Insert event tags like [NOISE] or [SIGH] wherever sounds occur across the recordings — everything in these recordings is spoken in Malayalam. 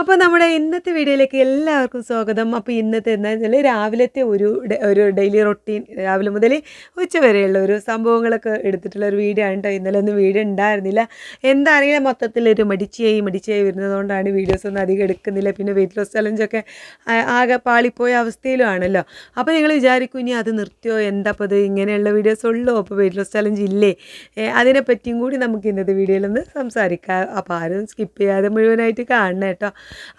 അപ്പോൾ നമ്മുടെ ഇന്നത്തെ വീഡിയോയിലേക്ക് എല്ലാവർക്കും സ്വാഗതം. അപ്പോൾ ഇന്നത്തെ എന്താ വെച്ചാൽ രാവിലത്തെ ഒരു ഒരു ഡെയിലി റൊട്ടീൻ രാവിലെ മുതൽ ഉച്ച വരെയുള്ള ഒരു സംഭവങ്ങളൊക്കെ എടുത്തിട്ടുള്ള ഒരു വീഡിയോ ആണ് കേട്ടോ ഇന്നലെ ഒന്നും വീഡിയോ ഉണ്ടായിരുന്നില്ല. എന്താ അറിയില്ല മൊത്തത്തിലൊരു മടിച്ചായി മടിച്ചായി വരുന്നതുകൊണ്ടാണ് വീഡിയോസ് ഒന്നും അധികം എടുക്കുന്നില്ല. പിന്നെ വെയിറ്റ് ലോസ് ചലഞ്ചൊക്കെ ആകെ പാളിപ്പോയ അവസ്ഥയിലും ആണല്ലോ അപ്പോൾ നിങ്ങൾ വിചാരിക്കും ഇനി അത് നിർത്തിയോ? എന്താ അപ്പോൾ അത് ഇങ്ങനെയുള്ള വീഡിയോസ് ഉള്ളോ? അപ്പോൾ വെയിറ്റ് ലോസ് ചലഞ്ച് ഇല്ലേ? അതിനെപ്പറ്റിയും അതിനെ പറ്റിയും കൂടി നമുക്ക് ഇന്നത്തെ വീഡിയോയിലൊന്ന് സംസാരിക്കാം. അപ്പോൾ ആരും സ്കിപ്പ് ചെയ്യാതെ മുഴുവനായിട്ട് കാണണം കേട്ടോ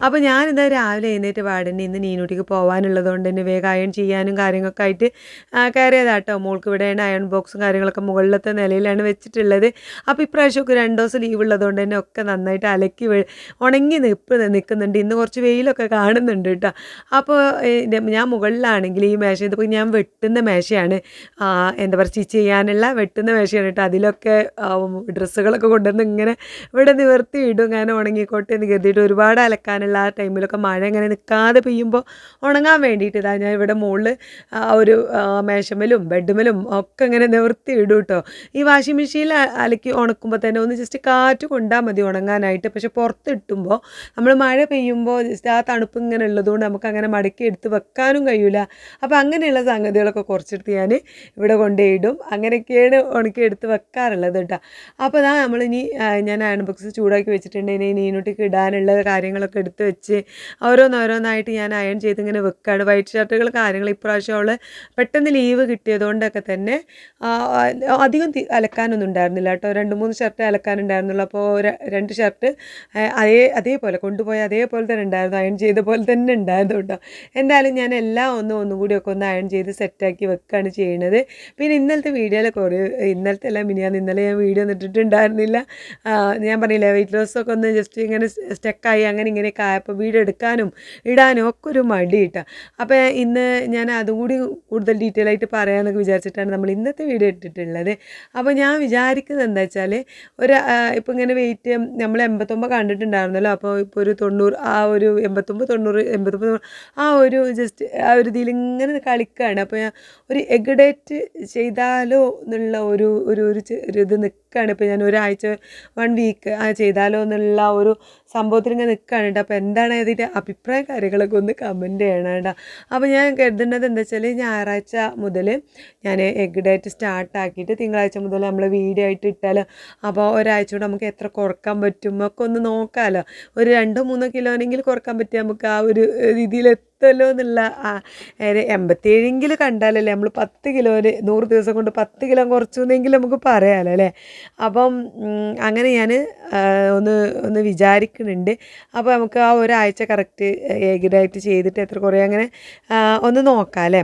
അപ്പോൾ ഞാനിതാ രാവിലെ എഴുന്നേറ്റ് പാടന്നെ ഇന്ന് നീനൂട്ടിക്ക് പോകാനുള്ളതുകൊണ്ട് തന്നെ വേഗം അയൺ ചെയ്യാനും കാര്യങ്ങളൊക്കെ ആയിട്ട് കയറിയതാട്ടോ. മോൾക്ക് ഇവിടെയാണ് അയൺ ബോക്സും കാര്യങ്ങളൊക്കെ മുകളിലത്തെ നിലയിലാണ് വെച്ചിട്ടുള്ളത്. അപ്പോൾ ഇപ്രാവശ്യമൊക്കെ രണ്ട് ദിവസം ലീവ് ഉള്ളതുകൊണ്ട് തന്നെ ഒക്കെ നന്നായിട്ട് അലക്കി ഉണങ്ങി നിപ്പ് നിൽക്കുന്നുണ്ട്. ഇന്ന് കുറച്ച് വെയിലൊക്കെ കാണുന്നുണ്ട് കേട്ടോ. അപ്പോൾ ഞാൻ മുകളിലാണെങ്കിൽ ഈ മേശ ഇതിപ്പോൾ ഞാൻ വെട്ടുന്ന മേശയാണ്. എന്താ പറയുക സ്റ്റിച്ച് ചെയ്യാനുള്ള വെട്ടുന്ന മേശയാണ് കേട്ടോ. അതിലൊക്കെ ഡ്രസ്സുകളൊക്കെ കൊണ്ടുവന്ന് ഇങ്ങനെ ഇവിടെ നിവർത്തി ഇടും ഞാൻ ഉണങ്ങിക്കോട്ടെ എന്ന് കരുതിയിട്ട് ഒരുപാട് അലക്കാനുള്ള ആ ടൈമിലൊക്കെ മഴ ഇങ്ങനെ നിൽക്കാതെ പെയ്യുമ്പോൾ ഉണങ്ങാൻ വേണ്ടിയിട്ട് ഇതാ ഞാൻ ഇവിടെ മുകളിൽ ഒരു മേശമലും ബെഡ്മലും ഒക്കെ ഇങ്ങനെ നിവർത്തി ഇടും കേട്ടോ ഈ വാഷിംഗ് മെഷീനിൽ അലക്കി ഉണക്കുമ്പോൾ തന്നെ ഒന്ന് ജസ്റ്റ് കാറ്റ് കൊണ്ടാൽ മതി ഉണങ്ങാനായിട്ട്. പക്ഷെ പുറത്തിട്ടുമ്പോൾ നമ്മൾ മഴ പെയ്യുമ്പോൾ ജസ്റ്റ് ആ തണുപ്പ് ഇങ്ങനെ ഉള്ളതുകൊണ്ട് നമുക്ക് അങ്ങനെ മടക്കി എടുത്ത് വെക്കാനും കഴിയില്ല അപ്പോൾ അങ്ങനെയുള്ള സംഗതികളൊക്കെ കുറച്ചെടുത്ത് ഞാൻ ഇവിടെ കൊണ്ടുപോയിടും അങ്ങനെയൊക്കെയാണ് ഉണക്കി എടുത്ത് വെക്കാറുള്ളത് കേട്ടോ അപ്പോൾ ഇതാ നമ്മളിനി ഞാൻ അയൺ ബോക്സ് ചൂടാക്കി വെച്ചിട്ടുണ്ടെങ്കിൽ ഇനി ഇനോട്ടേക്ക് ഇടാനുള്ള കാര്യങ്ങളൊക്കെ എടുത്ത് വെച്ച് ഓരോന്നോരോന്നായിട്ട് ഞാൻ അയൺ ചെയ്ത് ഇങ്ങനെ വെക്കുകയാണ് വൈറ്റ് ഷർട്ടുകൾ കാര്യങ്ങൾ ഇപ്രാവശ്യം അവൾ പെട്ടെന്ന് ലീവ് കിട്ടിയതുകൊണ്ടൊക്കെ തന്നെ അധികം അലക്കാനൊന്നും ഉണ്ടായിരുന്നില്ല കേട്ടോ. രണ്ട് മൂന്ന് ഷർട്ട് അലക്കാനുണ്ടായിരുന്നുള്ളൂ. അപ്പോൾ രണ്ട് ഷർട്ട് അതേ അതേപോലെ കൊണ്ടുപോയ അതേപോലെ തന്നെ ഉണ്ടായിരുന്നു. അയൺ ചെയ്ത പോലെ തന്നെ ഉണ്ടായിരുന്നു കേട്ടോ. എന്തായാലും ഞാൻ എല്ലാം ഒന്നും ഒന്നും കൂടി ഒക്കെ ഒന്ന് അയൺ ചെയ്ത് സെറ്റാക്കി വെക്കുകയാണ് ചെയ്യുന്നത് പിന്നെ ഇന്നലത്തെ വീഡിയോയിൽ കുറേ ഇന്നലത്തെ എല്ലാം മിനിയാന്ന് ഇന്നലെ ഞാൻ വീഡിയോ ഒന്നും ഇട്ടിട്ടുണ്ടായിരുന്നില്ല. ഞാൻ പറഞ്ഞില്ല വെയിറ്റ് ലോസ് ഒക്കെ ഒന്ന് ജസ്റ്റ് ഇങ്ങനെ സ്റ്റക്കായി അങ്ങനെ ഇങ്ങനെയൊക്കെ ആയപ്പോൾ വീഡിയോ ഇടാനും ഒക്കെ ഒരു മടി കിട്ടുക അപ്പോൾ ഇന്ന് ഞാൻ അതും കൂടി കൂടുതൽ ഡീറ്റെയിൽ ആയിട്ട് പറയാമെന്നൊക്കെ വിചാരിച്ചിട്ടാണ് നമ്മൾ ഇന്നത്തെ വീഡിയോ ഇട്ടിട്ടുള്ളത്. അപ്പോൾ ഞാൻ വിചാരിക്കുന്നത് എന്താ വെച്ചാൽ ഒരു ഇപ്പോൾ ഇങ്ങനെ വെയിറ്റ് നമ്മൾ എൺപത്തൊമ്പത് കണ്ടിട്ടുണ്ടായിരുന്നല്ലോ. അപ്പോൾ ഇപ്പോൾ ഒരു തൊണ്ണൂറ് ആ ഒരു എൺപത്തൊമ്പത് തൊണ്ണൂറ് എൺപത്തൊമ്പത് ആ ഒരു ജസ്റ്റ് ആ ഒരു ഇതിൽ ഇങ്ങനെ കളിക്കുകയാണ്. അപ്പോൾ ഞാൻ ഒരു എഗ്ഡേറ്റ് ചെയ്താലോ എന്നുള്ള ഒരു ഒരു ഒരു ഇത് ഇത് നിൽക്കുകയാണ് ഇപ്പോൾ ഞാൻ ഒരാഴ്ച വൺ വീക്ക് ആ ചെയ്താലോ എന്നുള്ള ഒരു സംഭവത്തിൽ ഇങ്ങനെ നിൽക്കുകയാണ് കേട്ടോ അപ്പോൾ എന്താണ് അതിന്റെ അഭിപ്രായ കാര്യങ്ങളൊക്കെ ഒന്ന് കമന്റ് ചെയ്യണം കേട്ടോ അപ്പോൾ ഞാൻ കരുതുന്നത് എന്താ വെച്ചാൽ ഞായറാഴ്ച മുതൽ ഞാൻ എഗ് ഡേറ്റ് സ്റ്റാർട്ടാക്കിയിട്ട് തിങ്കളാഴ്ച മുതൽ നമ്മൾ വീഡിയോ ആയിട്ട് ഇട്ടാൽ അപ്പോൾ ഒരാഴ്ച കൂടെ നമുക്ക് എത്ര കുറയ്ക്കാൻ പറ്റും ഒക്കെ ഒന്ന് നോക്കാമല്ലോ ഒരു രണ്ടോ മൂന്നോ കിലോനെങ്കിൽ കുറയ്ക്കാൻ പറ്റിയ നമുക്ക് ആ ഒരു രീതിയിൽ എത്തുമല്ലോ എന്നുള്ള ആ ഒരു എൺപത്തേഴെങ്കിലും കണ്ടാലല്ലേ നമ്മൾ പത്ത് കിലോന് നൂറ് ദിവസം കൊണ്ട് പത്ത് കിലോ കുറച്ചു എന്നെങ്കിലും നമുക്ക് പറയാമല്ലോ അല്ലേ? അപ്പം അങ്ങനെ ഞാൻ ഒന്ന് ഒന്ന് വിചാരിക്കുന്നുണ്ട്. അപ്പോൾ നമുക്ക് ആ ഒരാഴ്ച കറക്റ്റ് ഏകരായിട്ട് ചെയ്തിട്ട് എത്ര കുറേ അങ്ങനെ ഒന്ന് നോക്കാം അല്ലേ?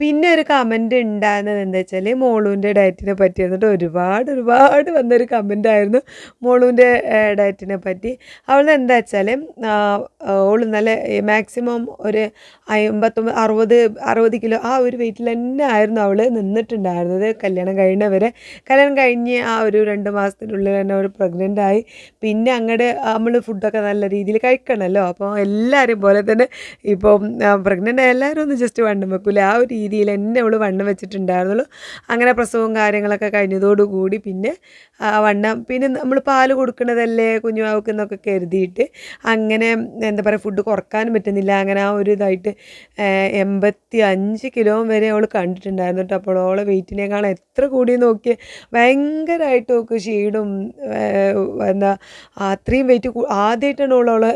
പിന്നെ ഒരു കമന്റ് ഉണ്ടായിരുന്നത് എന്താ വെച്ചാൽ മോളൂന്റെ ഡയറ്റിനെ പറ്റി എന്നിട്ട് ഒരുപാട് ഒരുപാട് വന്നൊരു കമന്റ് ആയിരുന്നു മോളൂന്റെ ഡയറ്റിനെ പറ്റി. അവൾ എന്താ വെച്ചാൽ ഓൾ നല്ല മാക്സിമം ഒരു അമ്പത്തൊമ്പത് അറുപത് അറുപത് കിലോ ആ ഒരു വെയിറ്റിൽ തന്നെ ആയിരുന്നു അവൾ നിന്നിട്ടുണ്ടായിരുന്നത്. കല്യാണം കഴിഞ്ഞവരെ. കല്യാണം കഴിഞ്ഞ് ആ ഒരു രണ്ട് മാസത്തിനുള്ളിൽ തന്നെ അവൾ പ്രഗ്നന്റ് ആയി. പിന്നെ അങ്ങോട്ട് നമ്മൾ ഫുഡൊക്കെ നല്ല രീതിയിൽ കഴിക്കണമല്ലോ അപ്പോൾ എല്ലാവരും പോലെ തന്നെ ഇപ്പം പ്രഗ്നന്റ് ആയ എല്ലാവരും ഒന്ന് ജസ്റ്റ് വണ്ണം വെക്കൂല. ആ ഒരു രീതിയിൽ എന്നെ അവൾ വണ്ണം വെച്ചിട്ടുണ്ടായിരുന്നുള്ളൂ. അങ്ങനെ പ്രസവവും കാര്യങ്ങളൊക്കെ കഴിഞ്ഞതോടുകൂടി പിന്നെ ആ വണ്ണം പിന്നെ നമ്മൾ പാൽ കൊടുക്കുന്നതല്ലേ കുഞ്ഞുമാവക്ക് എന്നൊക്കെ കരുതിയിട്ട് അങ്ങനെ എന്താ പറയുക ഫുഡ് കുറക്കാനും പറ്റുന്നില്ല. അങ്ങനെ ആ ഒരു ഇതായിട്ട് എൺപത്തി അഞ്ച് കിലോ വരെ അവൾ കണ്ടിട്ടുണ്ടായിരുന്നു കേട്ടോ. അപ്പോൾ അവളെ വെയിറ്റിനേക്കാൾ എത്ര കൂടി നോക്കി ഭയങ്കരമായിട്ട് നോക്ക് ഏഹ്, എന്താ അത്രയും വെയിറ്റ് ആദ്യമായിട്ടാണ് അവൾ അവളെ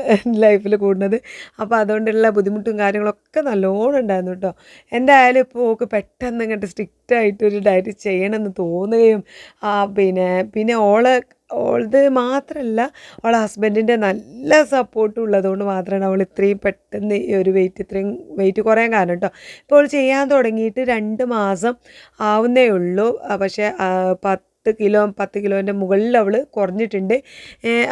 ലൈഫിൽ കൂടുന്നത്. അപ്പോൾ അതുകൊണ്ടുള്ള ബുദ്ധിമുട്ടും കാര്യങ്ങളൊക്കെ നല്ലോണം ഉണ്ടായിരുന്നു കേട്ടോ. എന്തായാലും ഓക്ക് പെട്ടെന്ന് ഇങ്ങോട്ട് സ്ട്രിക്റ്റ് ആയിട്ടൊരു ഡയറ്റ് ചെയ്യണമെന്ന് തോന്നുകയും ആ, പിന്നെ പിന്നെ ഓളെ ഓളത് മാത്രമല്ല അവളെ ഹസ്ബൻഡിന്റെ നല്ല സപ്പോർട്ട് ഉള്ളതുകൊണ്ട് മാത്രമാണ് അവൾ ഇത്രയും പെട്ടെന്ന് ഈ ഒരു വെയിറ്റ് ഇത്രയും വെയിറ്റ് കുറയാൻ കാരണം കേട്ടോ ഇപ്പോൾ അവൾ ചെയ്യാൻ തുടങ്ങിയിട്ട് രണ്ട് മാസം ആവുന്നേ ഉള്ളൂ. പക്ഷേ പത്ത് കിലോ പത്ത് കിലോന്റെ മുകളിൽ അവൾ കുറഞ്ഞിട്ടുണ്ട്.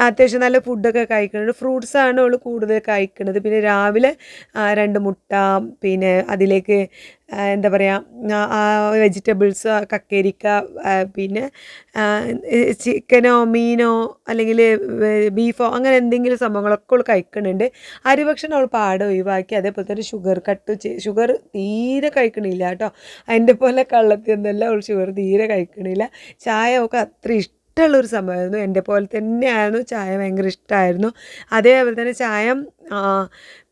അത്യാവശ്യം നല്ല ഫുഡൊക്കെ കഴിക്കുന്നുണ്ട് ഫ്രൂട്ട്സാണ് അവൾ കൂടുതൽ കഴിക്കുന്നത് പിന്നെ രാവിലെ രണ്ട് മുട്ട പിന്നെ അതിലേക്ക് എന്താ പറയുക വെജിറ്റബിൾസ് കക്കരിക്ക പിന്നെ ചിക്കനോ മീനോ അല്ലെങ്കിൽ ബീഫോ അങ്ങനെ എന്തെങ്കിലും സംഭവങ്ങളൊക്കെ അവൾ കഴിക്കുന്നുണ്ട് അരിഭക്ഷണം അവൾ പാടെ ഒഴിവാക്കി അതേപോലെ തന്നെ ഷുഗർ കട്ട് ഷുഗർ തീരെ കഴിക്കണില്ല കേട്ടോ. അതിന്റെ പോലെ കള്ളത്തിൽ ഒന്നല്ല അവൾ ഷുഗർ തീരെ കഴിക്കണില്ല. ചായ ഒക്കെ അത്ര ഇഷ്ടം ഇഷ്ടമുള്ളൊരു സംഭവമായിരുന്നു. എന്റെ പോലെ തന്നെയായിരുന്നു. ചായ ഭയങ്കര ഇഷ്ടമായിരുന്നു അതേപോലെ തന്നെ ചായ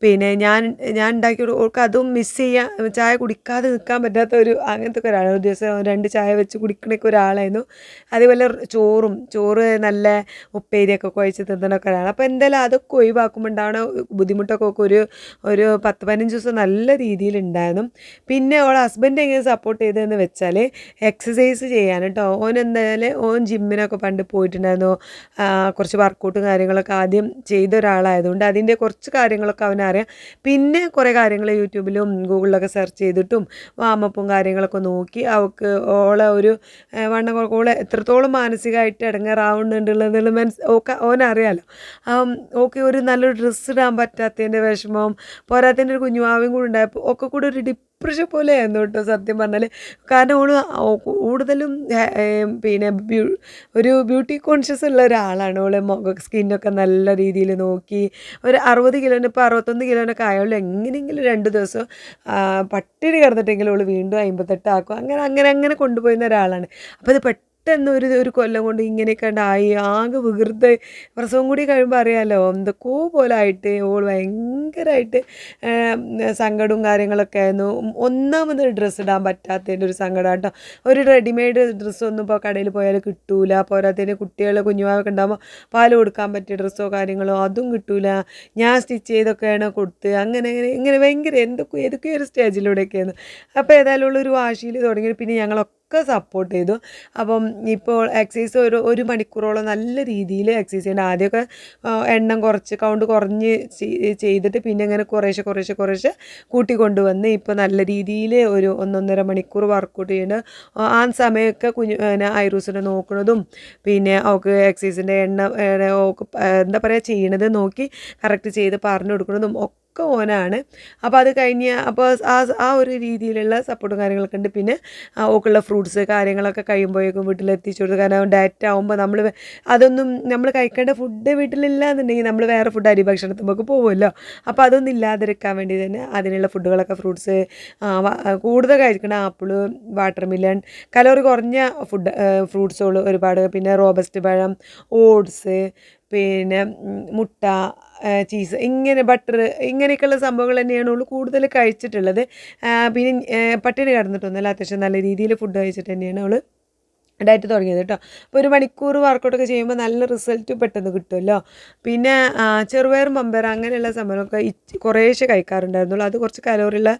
പിന്നെ ഞാൻ ഞാൻ ഉണ്ടാക്കി ഓൾക്ക് അതും മിസ് ചെയ്യാൻ ചായ കുടിക്കാതെ നിൽക്കാൻ പറ്റാത്ത ഒരു അങ്ങനത്തെ ഒരാളാണ് ഒരു ദിവസം രണ്ട് ചായ വെച്ച് കുടിക്കണൊക്കെ ഒരാളായിരുന്നു. അതേപോലെ ചോറും ചോറ് നല്ല ഉപ്പേരിയൊക്കെ കുഴച്ച് തിന്നണൊക്കെ ഒരാളാണ്. അപ്പോൾ എന്തായാലും അതൊക്കെ ഒഴിവാക്കുമ്പോൾ ഉണ്ടാവണ ബുദ്ധിമുട്ടൊക്കെ ഒക്കെ ഒരു ഒരു പത്ത് പതിനഞ്ച് ദിവസം നല്ല രീതിയിൽ ഉണ്ടായിരുന്നു പിന്നെ അവൾ ഹസ്ബൻഡ് എങ്ങനെ സപ്പോർട്ട് ചെയ്തതെന്ന് വെച്ചാൽ എക്സസൈസ് ചെയ്യാൻ കേട്ടോ ഓൻ എന്തായാലും ഓൻ ജിമ്മിനൊക്കെ പണ്ട് പോയിട്ടുണ്ടായിരുന്നു. കുറച്ച് വർക്കൗട്ടും കാര്യങ്ങളൊക്കെ ആദ്യം ചെയ്ത ഒരാളായതുകൊണ്ട് അതിന്റെ കുറച്ച് കാര്യങ്ങളൊക്കെ അവനറിയാം. പിന്നെ കുറേ കാര്യങ്ങൾ യൂട്യൂബിലും ഗൂഗിളിലൊക്കെ സെർച്ച് ചെയ്തിട്ടും വാമപ്പും കാര്യങ്ങളൊക്കെ നോക്കി അവൾക്ക് ഓളെ ഒരു വണ്ണ ഓളെ എത്രത്തോളം മാനസികമായിട്ട് ഇടങ്ങാറാവുന്നുണ്ടെന്നുള്ളത് മനസ്സ് ഓക്കെ ഓനറിയാലോ. ഓക്കെ ഒരു നല്ലൊരു ഡ്രസ്സ് ഇടാൻ പറ്റാത്തതിന്റെ വിഷമം പോരാത്തതിന്റെ ഒരു കുഞ്ഞുമാവും കൂടെ ഉണ്ടായപ്പോൾ ഒക്കെ കൂടെ ഒരു ഡിപ്രഷൻ പോലെ ആയിരുന്നു കേട്ടോ സത്യം പറഞ്ഞാൽ കാരണം ഓൾ കൂടുതലും പിന്നെ ഒരു ബ്യൂട്ടി കോൺഷ്യസ് ഉള്ള ഒരാളാണ് ഓൾ മുഖ സ്കിന്നൊക്കെ നല്ല രീതിയിൽ നോക്കി. ഒരു അറുപത് കിലോന് ഇപ്പോൾ അറുപത്തൊന്ന് കിലോനൊക്കെ ആയുള്ളൂ എങ്ങനെയെങ്കിലും രണ്ട് ദിവസം പട്ടിണി കിടന്നിട്ടെങ്കിലും ഓൾ വീണ്ടും അമ്പത്തെട്ടാക്കും അങ്ങനെ അങ്ങനെ അങ്ങനെ കൊണ്ടുപോയിരുന്ന ഒരാളാണ്. അപ്പോൾ അത് പെട്ടെന്ന് ഒരു ഒരു കൊല്ലം കൊണ്ട് ഇങ്ങനെയൊക്കെ ഉണ്ടായി ആകെ വികൃത പ്രസവം കൂടി കഴിയുമ്പോൾ അറിയാമല്ലോ എന്തൊക്കെയോ പോലെ ആയിട്ട് ഓൾ ഭയങ്കരമായിട്ട് സങ്കടവും കാര്യങ്ങളൊക്കെ ആയിരുന്നു. ഒന്നാമത് ഡ്രസ്സ് ഇടാൻ പറ്റാത്തതിന്റെ ഒരു സങ്കടം കേട്ടോ. ഒരു റെഡിമെയ്ഡ് ഡ്രസ്സൊന്നും ഇപ്പോൾ കടയിൽ പോയാൽ കിട്ടൂല. പോരാത്തതിന് കുട്ടികൾ കുഞ്ഞുമാവൊക്കെ ഉണ്ടാകുമ്പോൾ പാൽ കൊടുക്കാൻ പറ്റിയ ഡ്രസ്സോ കാര്യങ്ങളോ അതും കിട്ടൂല. ഞാൻ സ്റ്റിച്ച് ചെയ്തൊക്കെയാണ് കൊടുത്ത് അങ്ങനെ അങ്ങനെ ഇങ്ങനെ ഭയങ്കര എന്തൊക്കെ ഏതൊക്കെയൊരു ഒരു സ്റ്റേജിലൂടെയൊക്കെയായിരുന്നു. അപ്പോൾ ഏതായാലും ഉള്ളൊരു വാശിയിൽ തുടങ്ങി പിന്നെ ഞങ്ങളൊക്കെ സപ്പോർട്ട് ചെയ്തു. അപ്പം ഇപ്പോൾ എക്സസൈസ് ഒരു ഒരു മണിക്കൂറോളം നല്ല രീതിയിൽ എക്സസൈസ് ചെയ്യേണ്ട ആദ്യമൊക്കെ എണ്ണം കുറച്ച് കൗണ്ട് കുറഞ്ഞ് ചെയ്- ചെയ്തിട്ട് പിന്നെ ഇങ്ങനെ കുറേശ്ശെ കുറേശ്ശെ കുറേശ്ശെ കൂട്ടിക്കൊണ്ടുവന്ന് ഇപ്പോൾ നല്ല രീതിയിൽ ഒരു ഒന്നൊന്നര മണിക്കൂർ വർക്കൗട്ട് ചെയ്യുന്ന ആ സമയമൊക്കെ കുഞ്ഞു പിന്നെ ഐറൂസിനെ നോക്കുന്നതും പിന്നെ അവൾക്ക് എക്സസൈസിന്റെ എണ്ണ എന്താ പറയുക ചെയ്യണത് നോക്കി കറക്റ്റ് ചെയ്ത് പറഞ്ഞു കൊടുക്കുന്നതും ഒക്കെ ഓനാണ്. അപ്പോൾ അത് കഴിഞ്ഞ് അപ്പോൾ ആ ആ ഒരു രീതിയിലുള്ള സപ്പോർട്ടും കാര്യങ്ങളൊക്കെ ഉണ്ട്. പിന്നെ ഓക്കുള്ള ഫ്രൂട്ട്സ് കാര്യങ്ങളൊക്കെ കഴിയുമ്പോഴേക്കും വീട്ടിലെത്തിച്ചു കൊടുത്തു. കാരണം ഡയറ്റ് ആകുമ്പോൾ നമ്മൾ അതൊന്നും നമ്മൾ കഴിക്കേണ്ട ഫുഡ് വീട്ടിലില്ല എന്നുണ്ടെങ്കിൽ നമ്മൾ വേറെ ഫുഡ് അരി ഭക്ഷണത്തുമ്പോൾ പോകുമല്ലോ അപ്പോൾ അതൊന്നും ഇല്ലാതിരിക്കാൻ വേണ്ടി തന്നെ അതിനുള്ള ഫുഡുകളൊക്കെ ഫ്രൂട്ട്സ് കൂടുതൽ കഴിക്കണം ആപ്പിൾ വാട്ടർ മില്ലൺ കലോറി കുറഞ്ഞ ഫുഡ് ഫ്രൂട്ട്സുകൾ ഒരുപാട്. പിന്നെ റോബസ്റ്റ് പഴം ഓട്സ് പിന്നെ മുട്ട ചീസ് ഇങ്ങനെ ബട്ടർ ഇങ്ങനെയൊക്കെയുള്ള സംഭവങ്ങൾ തന്നെയാണ് ഉള്ളു കൂടുതൽ കഴിച്ചിട്ടുള്ളത്. പിന്നെ പട്ടിണി കിടന്നിട്ടൊന്നുമല്ല അത്യാവശ്യം നല്ല രീതിയിൽ ഫുഡ് കഴിച്ചിട്ട് തന്നെയാണ് അവൾ ഡയറ്റ് തുടങ്ങിയത് കേട്ടോ. അപ്പോൾ ഒരു മണിക്കൂർ വർക്കൗട്ടൊക്കെ ചെയ്യുമ്പോൾ നല്ല റിസൾട്ട് പെട്ടെന്ന് കിട്ടുമല്ലോ പിന്നെ ചെറുപയർ പമ്പയർ അങ്ങനെയുള്ള സംഭവമൊക്കെ കുറേശ്ശെ കഴിക്കാറുണ്ടായിരുന്നുള്ളൂ. അത് കുറച്ച് കലോറിയുള്ള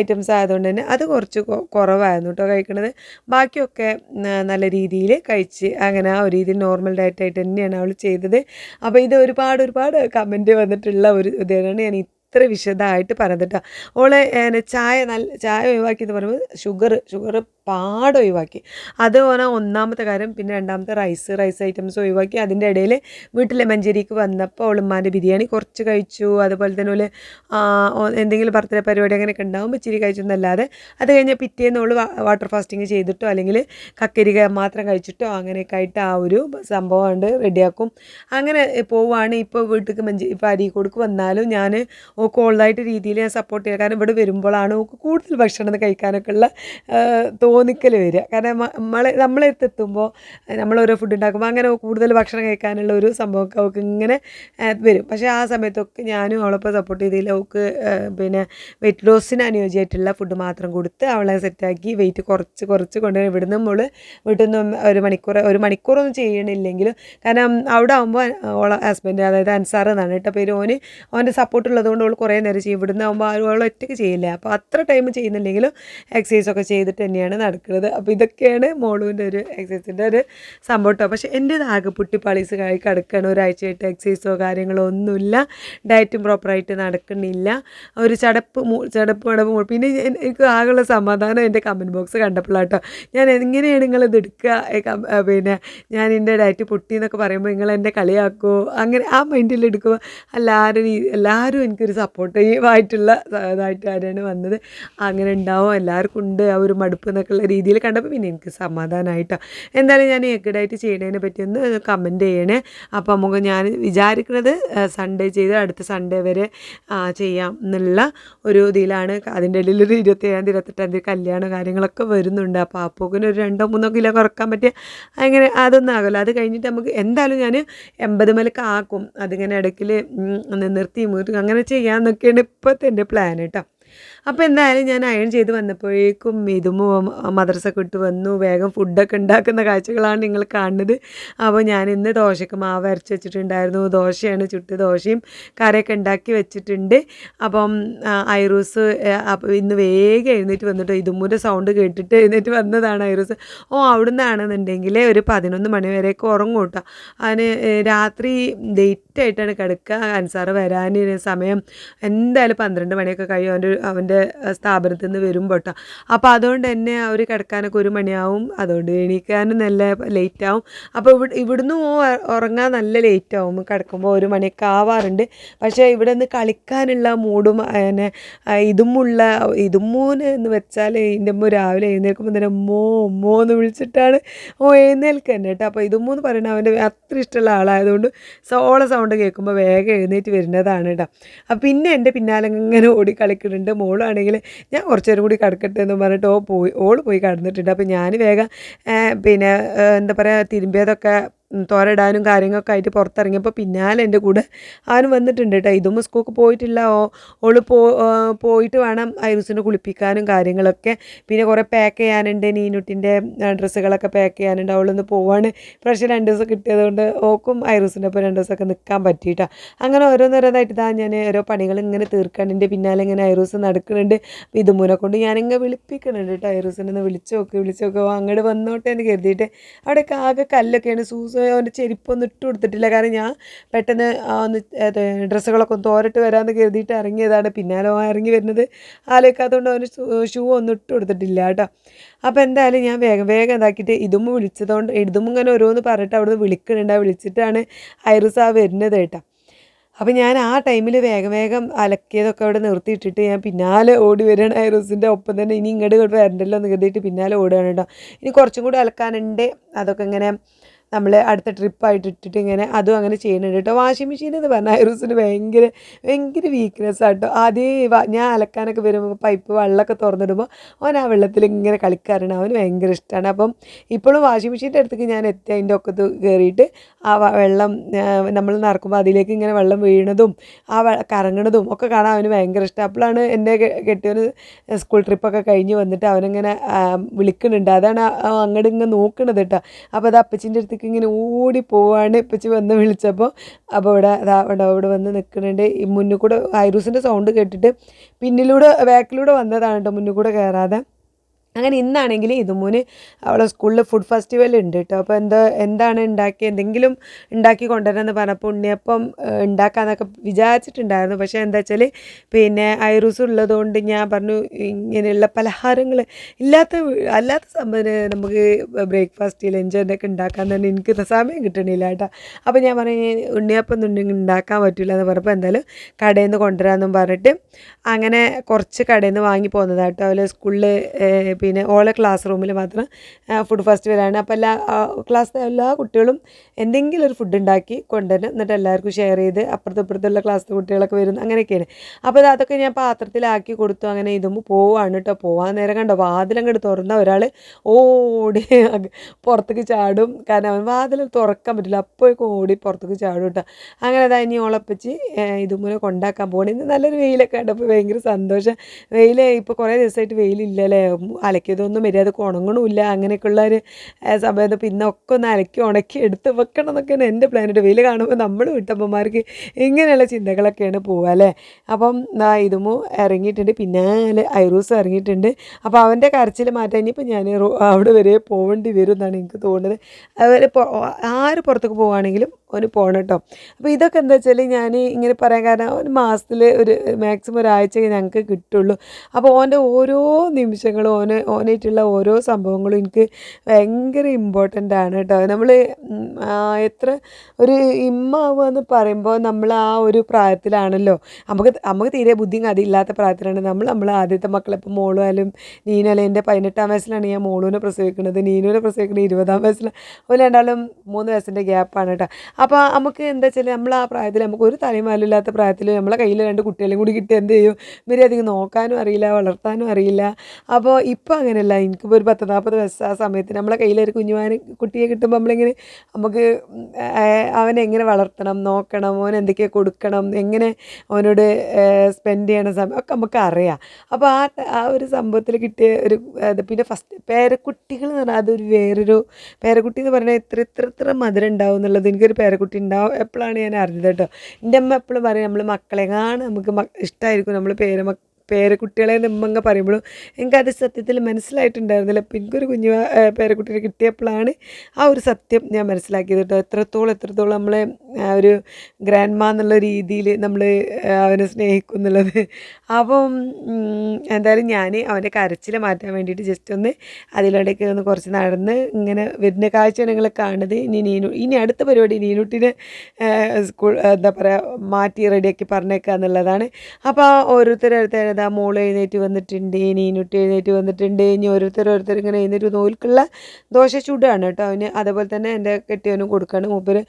ഐറ്റംസ് ആയതുകൊണ്ട് തന്നെ അത് കുറച്ച് കുറവായിരുന്നു കേട്ടോ കഴിക്കുന്നത് ബാക്കിയൊക്കെ നല്ല രീതിയിൽ കഴിച്ച് അങ്ങനെ ആ ഒരു രീതിയിൽ നോർമൽ ഡയറ്റായിട്ട് തന്നെയാണ് അവൾ ചെയ്തത്. അപ്പോൾ ഇത് ഒരുപാട് ഒരുപാട് കമന്റ് വന്നിട്ടുള്ള ഒരു ഇതാണ് ഞാൻ ഇത്ര വിശദമായിട്ട് പറഞ്ഞിട്ടാണ് ഓളെ ചായ നല്ല ചായ ഒഴിവാക്കി എന്ന് പറയുമ്പോൾ ഷുഗർ ഷുഗർ പാട് ഒഴിവാക്കി. അത് പറഞ്ഞാൽ ഒന്നാമത്തെ കാര്യം പിന്നെ രണ്ടാമത്തെ റൈസ് റൈസ് ഐറ്റംസ് ഒഴിവാക്കി. അതിന്റെ ഇടയിൽ വീട്ടിലെ മഞ്ചേരിക്ക് വന്നപ്പോൾ ഉളുമാന്റെ ബിരിയാണി കുറച്ച് കഴിച്ചു. അതുപോലെ തന്നെ ഒരു എന്തെങ്കിലും ബർത്ത്ഡേ പരിപാടി അങ്ങനെയൊക്കെ ഉണ്ടാകുമ്പോൾ ഇച്ചിരി കഴിച്ചു എന്നല്ലാതെ അത് കഴിഞ്ഞ് പിറ്റേന്ന് ഉള്ളു വാട്ടർ ഫാസ്റ്റിങ് ചെയ്തിട്ടോ അല്ലെങ്കിൽ കക്കരിക മാത്രം കഴിച്ചിട്ടോ അങ്ങനെയൊക്കെ ആയിട്ട് ആ ഒരു സംഭവം ഉണ്ട് റെഡിയാക്കും. അങ്ങനെ പോവുകയാണ് ഇപ്പോൾ വീട്ടിലേക്ക് മഞ്ചേരി ഇപ്പോൾ കൊടുക്ക് വന്നാലും ഞാൻ ഓക്ക് ഓൾതായിട്ട് രീതിയിൽ ഞാൻ സപ്പോർട്ട് ചെയ്യാം. കാരണം ഇവിടെ വരുമ്പോഴാണ് കൂടുതൽ ഭക്ഷണം കഴിക്കാനൊക്കെ ഉള്ള തോന്നിക്കൽ വരിക. കാരണം നമ്മളെ നമ്മളെ അടുത്ത് എത്തുമ്പോൾ നമ്മൾ ഓരോ ഫുഡ് ഉണ്ടാക്കുമ്പോൾ അങ്ങനെ കൂടുതൽ ഭക്ഷണം കഴിക്കാനുള്ള ഒരു സംഭവമൊക്കെ അവൾക്ക് ഇങ്ങനെ വരും. പക്ഷേ ആ സമയത്തൊക്കെ ഞാനും അവളൊപ്പം സപ്പോർട്ട് ചെയ്തില്ല അവൾക്ക് പിന്നെ വെയിറ്റ് ലോസിന് അനുയോജ്യമായിട്ടുള്ള ഫുഡ് മാത്രം കൊടുത്ത് അവളെ സെറ്റാക്കി വെയിറ്റ് കുറച്ച് കുറച്ച് കൊണ്ടുപോയി ഇവിടുന്ന് നമ്മൾ വീട്ടിൽ നിന്ന് ഒരു മണിക്കൂർ ഒരു മണിക്കൂറൊന്നും ചെയ്യണില്ലെങ്കിലും കാരണം അവിടെ ആകുമ്പോൾ ഓളെ ഹസ്ബൻഡ് അതായത് അൻസാർ എന്നാണ് കേട്ടോ പേര്. ഓന് അവന്റെ സപ്പോർട്ട് ഉള്ളതുകൊണ്ട് അവൾ കുറേ നേരം ചെയ്യും. ഇവിടുന്ന് ആകുമ്പോൾ അവൾ ഒറ്റയ്ക്ക് ചെയ്യില്ല. അപ്പോൾ അത്ര ടൈം ചെയ്യുന്നില്ലെങ്കിലും എക്സസൈസ് ഒക്കെ ചെയ്തിട്ട് തന്നെയാണ് നടക്കുന്നത്. അപ്പോൾ ഇതൊക്കെയാണ് മോളുവിന്റെ ഒരു എക്സസൈസിന്റെ ഒരു സംഭവം കേട്ടോ പക്ഷേ എന്റേത് ആകെ പുട്ടിപ്പാളീസ് കഴി കിടക്കുകയാണ് ഒരാഴ്ചയായിട്ട് എക്സസൈസോ കാര്യങ്ങളോ ഒന്നുമില്ല. ഡയറ്റും പ്രോപ്പറായിട്ട് നടക്കുന്നില്ല. ഒരു ചടപ്പ് ചടപ്പ് മടപ്പ് പിന്നെ എനിക്ക് ആകെയുള്ള സമാധാനം എന്റെ കമന്റ് ബോക്സ് കണ്ടപ്പോഴാട്ടോ ഞാൻ എങ്ങനെയാണ് നിങ്ങളിത് എടുക്കുക? പിന്നെ ഞാൻ എന്റെ ഡയറ്റ് പൊട്ടി എന്നൊക്കെ പറയുമ്പോൾ നിങ്ങൾ എന്നെ കളിയാക്കുമോ അങ്ങനെ ആ മൈൻഡിൽ എടുക്കുമ്പോൾ എല്ലാവരും എല്ലാവരും എനിക്കൊരു സപ്പോർട്ടീവായിട്ടുള്ള ഇതായിട്ട് ആരാണ് വന്നത്? അങ്ങനെ ഉണ്ടാവും. എല്ലാവർക്കും ഉണ്ട്. ആ ഒരു മടുപ്പ് എന്നൊക്കെ എന്നൊക്കെയുള്ള രീതിയിൽ കണ്ടപ്പോൾ പിന്നെ എനിക്ക് സമാധാനമായിട്ടോ എന്തായാലും ഞാൻ ഏക്കഡായിട്ട് ചെയ്യണതിനെ പറ്റി ഒന്ന് കമന്റ് ചെയ്യണേ. അപ്പോൾ നമുക്ക് ഞാൻ വിചാരിക്കുന്നത് സൺഡേ ചെയ്ത് അടുത്ത സൺഡേ വരെ ചെയ്യാം എന്നുള്ള ഒരു ഇതിലാണ്. അതിന്റെ ഇടയിൽ ഒരു ഇരുപത്തേഴാം തീയതി ഇരുപത്തെട്ടാം തീയതി കല്യാണം കാര്യങ്ങളൊക്കെ വരുന്നുണ്ട്. അപ്പോൾ അപ്പോക്കിന് ഒരു രണ്ടോ മൂന്നോ കിലോ കുറയ്ക്കാൻ പറ്റിയ അങ്ങനെ അതൊന്നും ആകില്ല അത് കഴിഞ്ഞിട്ട് നമുക്ക് എന്തായാലും ഞാൻ എൺപത് മലക്ക് ആക്കും. അതിങ്ങനെ ഇടയ്ക്കിൽ നിർത്തി അങ്ങനെ ചെയ്യാമെന്നൊക്കെയാണ് ഇപ്പോഴത്തെ എന്റെ പ്ലാൻ കേട്ടോ അപ്പോൾ എന്തായാലും ഞാൻ അയൺ ചെയ്ത് വന്നപ്പോഴേക്കും ഇതും മദ്രസ വിട്ട് വന്നു. വേഗം ഫുഡൊക്കെ ഉണ്ടാക്കുന്ന കാഴ്ചകളാണ് നിങ്ങൾ കാണുന്നത്. അപ്പോൾ ഞാൻ ഇന്ന് ദോശയ്ക്ക് മാവ് അരച്ച് വെച്ചിട്ടുണ്ടായിരുന്നു. ദോശയാണ് ചുട്ട് ദോശയും കറിയൊക്കെ ഉണ്ടാക്കി വെച്ചിട്ടുണ്ട്. അപ്പം ഐറൂസ് അപ്പോൾ ഇന്ന് വേഗം എഴുന്നേറ്റ് വന്നിട്ട് ഇതുമ്മൂന്റെ സൗണ്ട് കേട്ടിട്ട് എഴുന്നേറ്റ് വന്നതാണ് ഐറൂസ്. ഓ അവിടുന്ന് ആണെന്നുണ്ടെങ്കിൽ ഒരു പതിനൊന്ന് മണി വരെയൊക്കെ ഉറങ്ങും കേട്ടോ അതിന് രാത്രി ലേറ്റായിട്ടാണ് കിടക്കുക. അൻസാറ് വരാൻ സമയം എന്തായാലും പന്ത്രണ്ട് മണിയൊക്കെ കഴിയും. അവന്റെ അവന്റെ സ്ഥാപനത്തിൽ നിന്ന് വരുമ്പോൾ കേട്ടോ അപ്പോൾ അതുകൊണ്ട് തന്നെ അവർ കിടക്കാനൊക്കെ ഒരു മണിയാവും. അതുകൊണ്ട് എണീക്കാനും നല്ല ലേറ്റ് ആവും. അപ്പോൾ ഇവിടെ ഇവിടുന്ന് ഉറങ്ങാൻ നല്ല ലേറ്റ് ആവും. കിടക്കുമ്പോൾ ഒരു മണിയൊക്കെ ആവാറുണ്ട്. പക്ഷേ ഇവിടെ നിന്ന് കളിക്കാനുള്ള മൂഡും പിന്നെ ഇതുമുള്ള ഇതുമ്മൂന്ന് എന്ന് വെച്ചാൽ ഇതിന്റെ അമ്മ രാവിലെ എഴുന്നേൽക്കുമ്പോൾ തന്നെ മോ മോ എന്ന് വിളിച്ചിട്ടാണ് ഓ എഴുന്നേൽക്കുക തന്നെ കേട്ടോ അപ്പോൾ ഇതുമ്മൂന്ന് പറയുന്നത് അവന്റെ അത്ര ഇഷ്ടമുള്ള ആളായതുകൊണ്ട് സോള സൗണ്ട് കേൾക്കുമ്പോൾ വേഗം എഴുന്നേറ്റ് വരുന്നതാണ് കേട്ടോ പിന്നെ എന്റെ പിന്നാലെ ഇങ്ങനെ ഓടി കളിക്കുന്നുണ്ട്. മോളാണെങ്കിൽ ഞാൻ കുറച്ചേരം കൂടി കിടക്കട്ടെ എന്ന് പറഞ്ഞിട്ട് ഓ പോയി ഓൾ പോയി കിടന്നിട്ടുണ്ട്. അപ്പം ഞാൻ വേഗം പിന്നെ എന്താ പറയുക തിരുമ്പിയതൊക്കെ തോരയിടാനും കാര്യങ്ങളൊക്കെ ആയിട്ട് പുറത്തിറങ്ങിയപ്പോൾ പിന്നാലെ എന്റെ കൂടെ ആരും വന്നിട്ടുണ്ട് കേട്ടോ. ഇതും സ്കൂൾക്ക് പോയിട്ടില്ല. ഓ ഓൾ പോ പോയിട്ട് വേണം ഐറിസിനെ കുളിപ്പിക്കാനും കാര്യങ്ങളൊക്കെ. പിന്നെ കുറേ പാക്ക് ചെയ്യാനുണ്ട്. നീനുട്ടിന്റെ ഡ്രസ്സുകളൊക്കെ പാക്ക് ചെയ്യാനുണ്ട്. അവളൊന്ന് പോവാണ്. പ്രാവശ്യം രണ്ട് ദിവസം കിട്ടിയതുകൊണ്ട് ഓക്കും ഐറിസിന്റെ ഒപ്പം രണ്ട് ദിവസമൊക്കെ നിൽക്കാൻ പറ്റിയിട്ടാ അങ്ങനെ ഓരോന്നോരോന്നായിട്ട് ഇതാ ഞാൻ ഓരോ പണികൾ ഇങ്ങനെ തീർക്കാണ്ട് പിന്നാലെ ഇങ്ങനെ ഐറൂസ് നടക്കുന്നുണ്ട്. ഇതുമൂനെ കൊണ്ട് ഞാനിങ്ങനെ വിളിപ്പിക്കുന്നുണ്ട് കേട്ടോ. ഐറൂസിനെ ഒന്ന് വിളിച്ചു നോക്കി വിളിച്ചു നോക്കുക അങ്ങോട്ട് വന്നോട്ടെ എന്ന് കരുതിയിട്ട് അവിടെയൊക്കെ ആകെ കല്ലൊക്കെയാണ്. സൂസ് അവന്റെ ചെരുപ്പൊന്നും ഇട്ട് കൊടുത്തിട്ടില്ല. കാരണം ഞാൻ പെട്ടെന്ന് ഒന്ന് ഡ്രസ്സുകളൊക്കെ ഒന്ന് തോരട്ട് വരാമെന്ന് കരുതിയിട്ട് ഇറങ്ങിയതാണ്. പിന്നാലെ ഇറങ്ങി വരുന്നത് ആലോചിക്കാത്തതുകൊണ്ട് അവന് ഷൂ ഒന്നും ഇട്ട് കൊടുത്തിട്ടില്ല കേട്ടോ. അപ്പോൾ എന്തായാലും ഞാൻ വേഗം വേഗം ഇതാക്കിയിട്ട് ഇതും വിളിച്ചതുകൊണ്ട് ഇതും ഇങ്ങനെ ഓരോന്ന് പറഞ്ഞിട്ട് അവിടുന്ന് വിളിക്കുന്നുണ്ട്. വിളിച്ചിട്ടാണ് ഐറിസ് ആ വരുന്നത് കേട്ടോ. അപ്പോൾ ഞാൻ ആ ടൈമിൽ വേഗം വേഗം അലക്കിയതൊക്കെ അവിടെ നിർത്തിയിട്ടിട്ട് ഞാൻ പിന്നാലെ ഓടി വരികയാണ് ഐറോസിന്റെ ഒപ്പം തന്നെ. ഇനി ഇങ്ങോട്ട് ഇങ്ങോട്ട് വരണ്ടല്ലോ എന്ന് കരുതിയിട്ട് പിന്നാലെ ഓടുകയാണ് കേട്ടോ. ഇനി കുറച്ചും കൂടി അലക്കാനുണ്ട്. അതൊക്കെ ഇങ്ങനെ നമ്മൾ അടുത്ത ട്രിപ്പായിട്ട് ഇട്ടിട്ട് ഇങ്ങനെ അതും അങ്ങനെ ചെയ്യുന്നുണ്ട് കേട്ടോ. വാഷിംഗ് മെഷീൻ എന്ന് പറഞ്ഞാൽ ഐറൂസിന് ഭയങ്കര ഭയങ്കര വീക്ക്നെസ് ആട്ടോ അതേ ഞാൻ അലക്കാനൊക്കെ വരുമ്പോൾ പൈപ്പ് വെള്ളമൊക്കെ തുറന്നിടുമ്പോൾ അവൻ ആ വെള്ളത്തിൽ ഇങ്ങനെ കളിക്കാറുണ്ട്. അവന് ഭയങ്കര ഇഷ്ടമാണ് അപ്പം ഇപ്പോഴും വാഷിംഗ് മെഷീന്റെ അടുത്തേക്ക് ഞാൻ എത്തി അതിന്റെ ഒക്കത്ത് കയറിയിട്ട് ആ വെള്ളം നമ്മൾ നടക്കുമ്പോൾ അതിലേക്ക് ഇങ്ങനെ വെള്ളം വീണതും ആ കറങ്ങണതും ഒക്കെ കാണാൻ അവന് ഭയങ്കര ഇഷ്ടം. അപ്പോഴാണ് എന്റെ കെട്ടിയവന് സ്കൂൾ ട്രിപ്പൊക്കെ കഴിഞ്ഞ് വന്നിട്ട് അവനിങ്ങനെ വിളിക്കുന്നുണ്ട്. അതാണ് അങ്ങോട്ട് ഇങ്ങനെ നോക്കണത് കേട്ടോ. അപ്പോൾ അത് അപ്പച്ചിന്റെ അടുത്തേക്ക് ഇങ്ങനെ ഓടി പോവാണ് ഇപ്പച്ചി വന്ന് വിളിച്ചപ്പോൾ അപ്പോൾ ഇവിടെ അതാ ഇവിടെ അവിടെ വന്ന് നിൽക്കുന്നുണ്ട് ഈ മുന്നിൽ കൂടെ ഐറൂസിന്റെ സൗണ്ട് കേട്ടിട്ട് പിന്നിലൂടെ ബാക്കിലൂടെ വന്നതാണ് കേട്ടോ മുന്നിൽ കൂടെ കയറാതെ അങ്ങനെ ഇന്നാണെങ്കിൽ ഇതുമൂന് അവളെ സ്കൂളിൽ ഫുഡ് ഫെസ്റ്റിവൽ ഉണ്ട് കേട്ടോ അപ്പോൾ എന്താ എന്താണ് ഉണ്ടാക്കി എന്തെങ്കിലും ഉണ്ടാക്കി കൊണ്ടുവരണമെന്ന് പറഞ്ഞപ്പോൾ ഉണ്ണിയപ്പം ഉണ്ടാക്കാമെന്നൊക്കെ വിചാരിച്ചിട്ടുണ്ടായിരുന്നു. പക്ഷേ എന്താ വെച്ചാൽ പിന്നെ ഐറൂസ് ഉള്ളതുകൊണ്ട് ഞാൻ പറഞ്ഞു ഇങ്ങനെയുള്ള പലഹാരങ്ങൾ ഇല്ലാത്ത അല്ലാത്ത സംഭവം നമുക്ക് ബ്രേക്ക്ഫാസ്റ്റ് ലഞ്ച് എന്നൊക്കെ ഉണ്ടാക്കാൻ തന്നെ എനിക്ക് സമയം കിട്ടണില്ല കേട്ടോ അപ്പോൾ ഞാൻ പറഞ്ഞു ഉണ്ണിയപ്പം ഒന്നും ഉണ്ടാക്കാൻ പറ്റില്ല എന്ന് പറഞ്ഞപ്പോൾ എന്തായാലും കടയിൽ നിന്ന് കൊണ്ടുവരാമെന്നും പറഞ്ഞിട്ട് അങ്ങനെ കുറച്ച് കടയിൽ നിന്ന് വാങ്ങി പോകുന്നതാട്ടോ അവലെ സ്കൂളിൽ പിന്നെ ഓളെ ക്ലാസ് റൂമിൽ മാത്രം ഫുഡ് ഫെസ്റ്റിവലാണ് അപ്പോൾ എല്ലാ ക്ലാസ്സിലെ എല്ലാ കുട്ടികളും എന്തെങ്കിലും ഒരു ഫുഡ് ഉണ്ടാക്കി കൊണ്ടുവരണം. എന്നിട്ട് എല്ലാവർക്കും ഷെയർ ചെയ്ത് അപ്പുറത്തും ഇപ്പുറത്തുള്ള ക്ലാസ്സിലെ കുട്ടികളൊക്കെ വരുന്നു അങ്ങനെയൊക്കെയാണ്. അപ്പോൾ ഇത് അതൊക്കെ ഞാൻ പാത്രത്തിലാക്കി കൊടുത്തു. അങ്ങനെ ഇതുമ്പോൾ പോവാണ് കേട്ടോ പോവാൻ നേരം കണ്ടോ? വാതിലങ്ങോട്ട് തുറന്ന ഒരാൾ ഓടി പുറത്തേക്ക് ചാടും. കാരണം അവൻ വാതിൽ തുറക്കാൻ പറ്റില്ല. അപ്പോഴേക്കും ഓടി പുറത്തേക്ക് ചാടും കേട്ടോ അങ്ങനെ അതാ ഇനി ഓളപ്പിച്ച് ഇതുമൂലം കൊണ്ടാക്കാൻ പോകണം ഇന്ന് നല്ലൊരു വെയിലൊക്കെ കണ്ടപ്പോൾ ഭയങ്കര സന്തോഷം. വെയിൽ ഇപ്പോൾ കുറേ ദിവസമായിട്ട് വെയിലില്ലല്ലേ? അലക്കിയതൊന്നും മര്യാദയ്ക്ക് ഉണങ്ങണമില്ല അങ്ങനെയൊക്കെയുള്ള ഒരു സമയത്ത് പിന്നെ ഒക്കെ ഒന്ന് അലക്കി ഉണക്കി എടുത്ത് വെക്കണം എന്നൊക്കെയാണ് എന്റെ പ്ലാനിട്ട് വെയിൽ കാണുമ്പോൾ നമ്മൾ വീട്ടമ്മമാർക്ക് ഇങ്ങനെയുള്ള ചിന്തകളൊക്കെയാണ് പോവുക അല്ലേ? അപ്പം ഇതുമോ ഇറങ്ങിയിട്ടുണ്ട്. പിന്നെ ഐറൂസ് ഇറങ്ങിയിട്ടുണ്ട്. അപ്പോൾ അവന്റെ കരച്ചിൽ മാറ്റാൻ ഇനിയിപ്പോൾ ഞാൻ അവിടെ വരെ പോകേണ്ടി വരും എന്നാണ് എനിക്ക് തോന്നുന്നത്. അതുപോലെ ആര് പുറത്തേക്ക് പോവുകയാണെങ്കിലും അവന് പോകണം കേട്ടോ. അപ്പോൾ ഇതൊക്കെ എന്താ വെച്ചാൽ ഞാൻ ഇങ്ങനെ പറയാൻ കാരണം ഒരു മാസത്തിൽ ഒരു മാക്സിമം ഒരാഴ്ച ഞങ്ങൾക്ക് കിട്ടുള്ളൂ. അപ്പോൾ ഓന്റെ ഓരോ നിമിഷങ്ങളും ഓന് ഓനായിട്ടുള്ള ഓരോ സംഭവങ്ങളും എനിക്ക് ഭയങ്കര ഇമ്പോർട്ടന്റ് ആണ് കേട്ടോ. നമ്മൾ എത്ര ഒരു ഇമ്മ ആവുക എന്ന് പറയുമ്പോൾ നമ്മൾ ആ ഒരു പ്രായത്തിലാണല്ലോ. നമുക്ക് നമുക്ക് തീരെ ബുദ്ധിയും അതില്ലാത്ത പ്രായത്തിലാണ്. നമ്മൾ നമ്മൾ ആദ്യത്തെ മക്കളെ ഇപ്പോൾ മോളുമായാലും നീനാലും എന്റെ പതിനെട്ടാം വയസ്സിലാണ് ഞാൻ മോളൂനെ പ്രസവിക്കുന്നത്. നീനുവിനെ പ്രസവിക്കുന്നത് ഇരുപതാം വയസ്സിലാണ്. ഒരു രണ്ടാളും മൂന്ന് വയസ്സിന്റെ ഗ്യാപ്പാണ് കേട്ടോ. അപ്പോൾ നമുക്ക് എന്താ വെച്ചാൽ നമ്മൾ ആ പ്രായത്തിൽ നമുക്ക് ഒരു തലമാലില്ലാത്ത പ്രായത്തിൽ നമ്മളെ കയ്യിൽ രണ്ട് കുട്ടികളെയും കൂടി കിട്ടി എന്ത് ചെയ്യും? ഇവരെ അധികം നോക്കാനും അറിയില്ല വളർത്താനും അറിയില്ല. അപ്പോൾ ഇപ്പോൾ അങ്ങനെയല്ല. എനിക്കിപ്പോൾ ഒരു പത്ത് നാൽപ്പത് വയസ്സ് ആ സമയത്ത് നമ്മളെ കയ്യിലൊരു കുഞ്ഞുമാനെ കുട്ടിയെ കിട്ടുമ്പോൾ നമ്മളിങ്ങനെ നമുക്ക് അവനെ എങ്ങനെ വളർത്തണം നോക്കണം അവൻ എന്തൊക്കെ കൊടുക്കണം എങ്ങനെ അവനോട് സ്പെൻഡ് ചെയ്യണ സമയം ഒക്കെ നമുക്ക് അറിയാം അപ്പോൾ ആ ആ ഒരു സംഭവത്തിൽ കിട്ടിയ ഒരു പിന്നെ ഫസ്റ്റ് പേരക്കുട്ടികൾ എന്ന് പറഞ്ഞാൽ അതൊരു വേറൊരു പേരക്കുട്ടി എന്ന് പറഞ്ഞാൽ ഇത്ര ഇത്ര ഇത്ര മധുരം ഉണ്ടാവും എന്നുള്ളത് എനിക്കൊരു പേരക്കുട്ടി ഉണ്ടാവും എപ്പോഴാണ് ഞാൻ അറിഞ്ഞത് കേട്ടോ. എന്റെ അമ്മ എപ്പോഴും പറയും നമ്മൾ മക്കളെ കാണാൻ നമുക്ക് ഇഷ്ടമായിരിക്കും നമ്മൾ പേരമ പേരക്കുട്ടികളെ നിമ്മങ്ങ പറയുമ്പോഴും എനിക്കത് സത്യത്തിൽ മനസ്സിലായിട്ടുണ്ടായിരുന്നില്ല. എനിക്കൊരു കുഞ്ഞു പേരക്കുട്ടിയെ കിട്ടിയപ്പോഴാണ് ആ ഒരു സത്യം ഞാൻ മനസ്സിലാക്കിയത് കേട്ടോ. എത്രത്തോളം എത്രത്തോളം നമ്മളെ ഒരു ഗ്രാൻഡ് മാ എന്നുള്ള രീതിയിൽ നമ്മൾ അവനെ സ്നേഹിക്കും എന്നുള്ളത്. അപ്പം എന്തായാലും ഞാൻ അവന്റെ കരച്ചിൽ മാറ്റാൻ വേണ്ടിയിട്ട് ജസ്റ്റ് ഒന്ന് അതിലൂടെയൊക്കെ ഒന്ന് കുറച്ച് നടന്ന് ഇങ്ങനെ വരുന്ന കാഴ്ച നിങ്ങൾ കാണുന്നത് ഇനി നീനു ഇനി അടുത്ത പരിപാടി നീനുട്ടിനെ സ്കൂൾ എന്താ പറയുക മാറ്റി റെഡിയാക്കി പറഞ്ഞേക്കുക എന്നുള്ളതാണ്. അപ്പോൾ ഓരോരുത്തരോരുത്തർ ഏതാ മോൾ എഴുന്നേറ്റ് വന്നിട്ടുണ്ട് നീനുട്ടി എഴുന്നേറ്റ് വന്നിട്ടുണ്ട് ഇനി ഓരോരുത്തർ ഓരോരുത്തർ ഇങ്ങനെ എഴുന്നേറ്റ് നോൽക്കുള്ള ദോശ ചൂടാണ് കേട്ടോ അവന്. അതേപോലെ തന്നെ എന്റെ കെട്ടിയവനും കൊടുക്കുകയാണ് മൂപ്പര്